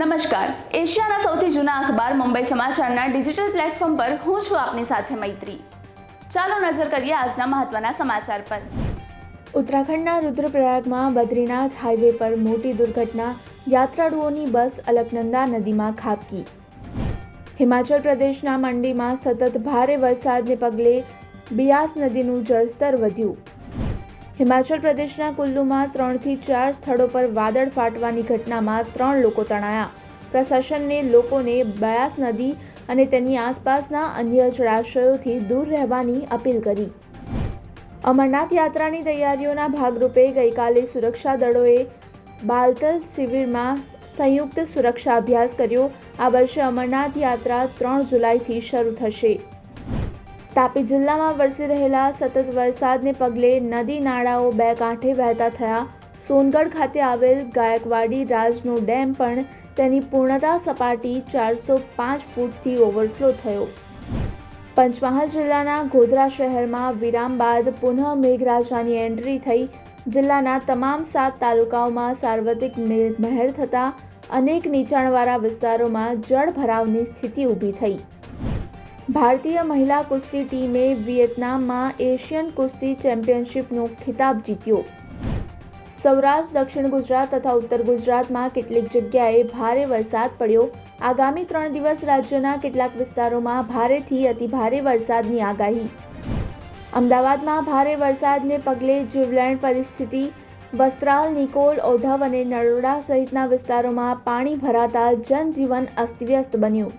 નમસ્કાર. એશિયાના સૌથી જૂના અખબાર મુંબઈ સમાચારના ડિજિટલ પ્લેટફોર્મ પર હું છું આપની સાથે મૈત્રી. ચાલો નજર કરીએ આજના મહત્વના સમાચાર પર. ઉત્તરાખંડના રુદ્રપ્રયાગમાં બદ્રીનાથ હાઈવે પર મોટી દુર્ઘટના, યાત્રાળુઓની બસ અલકનંદા નદીમાં ખાબકી. હિમાચલ પ્રદેશના મંડીમાં સતત ભારે વરસાદને પગલે બિયાસ નદીનું જળસ્તર વધ્યું. હિમાચલ પ્રદેશના કુલ્લુમાં ત્રણથી ચાર સ્થળો પર વાદળ ફાટવાની ઘટનામાં ત્રણ લોકો તણાયા. પ્રશાસનને લોકોને બયાસ નદી અને તેની આસપાસના અન્ય જળાશયોથી દૂર રહેવાની અપીલ કરી. અમરનાથ યાત્રાની તૈયારીઓના ભાગરૂપે ગઈકાલે સુરક્ષા દળોએ બાલતલ શિબિરમાં સંયુક્ત સુરક્ષા અભ્યાસ કર્યો. આ વર્ષે અમરનાથ યાત્રા ત્રણ જુલાઈથી શરૂ થશે. તાપી જિલ્લામાં વરસી રહેલા સતત વરસાદને પગલે નદી નાળાઓ બે કાંઠે વહેતા થયા. સોનગઢ ખાતે આવેલ ગાયકવાડી રાજનો ડેમ પણ તેની પૂર્ણતા સપાટી ચારસો પાંચ ફૂટથી ઓવરફ્લો થયો. પંચમહાલ જિલ્લાના ગોધરા શહેરમાં વિરામ બાદ પુનઃ મેઘરાજાની એન્ટ્રી થઈ. જિલ્લાના તમામ સાત તાલુકાઓમાં સાર્વત્રિક મેઘમહેર થતાં અનેક નીચાણવાળા વિસ્તારોમાં જળભરાવની સ્થિતિ ઊભી થઈ. ભારતીય મહિલા કુસ્તી ટીમે વિયેતનામમાં એશિયન કુસ્તી ચેમ્પિયનશિપનો ખિતાબ જીત્યો. સૌરાષ્ટ્ર, દક્ષિણ ગુજરાત તથા ઉત્તર ગુજરાતમાં કેટલીક જગ્યાએ ભારે વરસાદ પડ્યો. આગામી ત્રણ દિવસ રાજ્યના કેટલાક વિસ્તારોમાં ભારેથી અતિભારે વરસાદની આગાહી. અમદાવાદમાં ભારે વરસાદને પગલે જીવલેણ પરિસ્થિતિ. વસ્ત્રાલ, નિકોલ, ઓઢવ અને નરોડા સહિતના વિસ્તારોમાં પાણી ભરાતા જનજીવન અસ્તવ્યસ્ત બન્યું.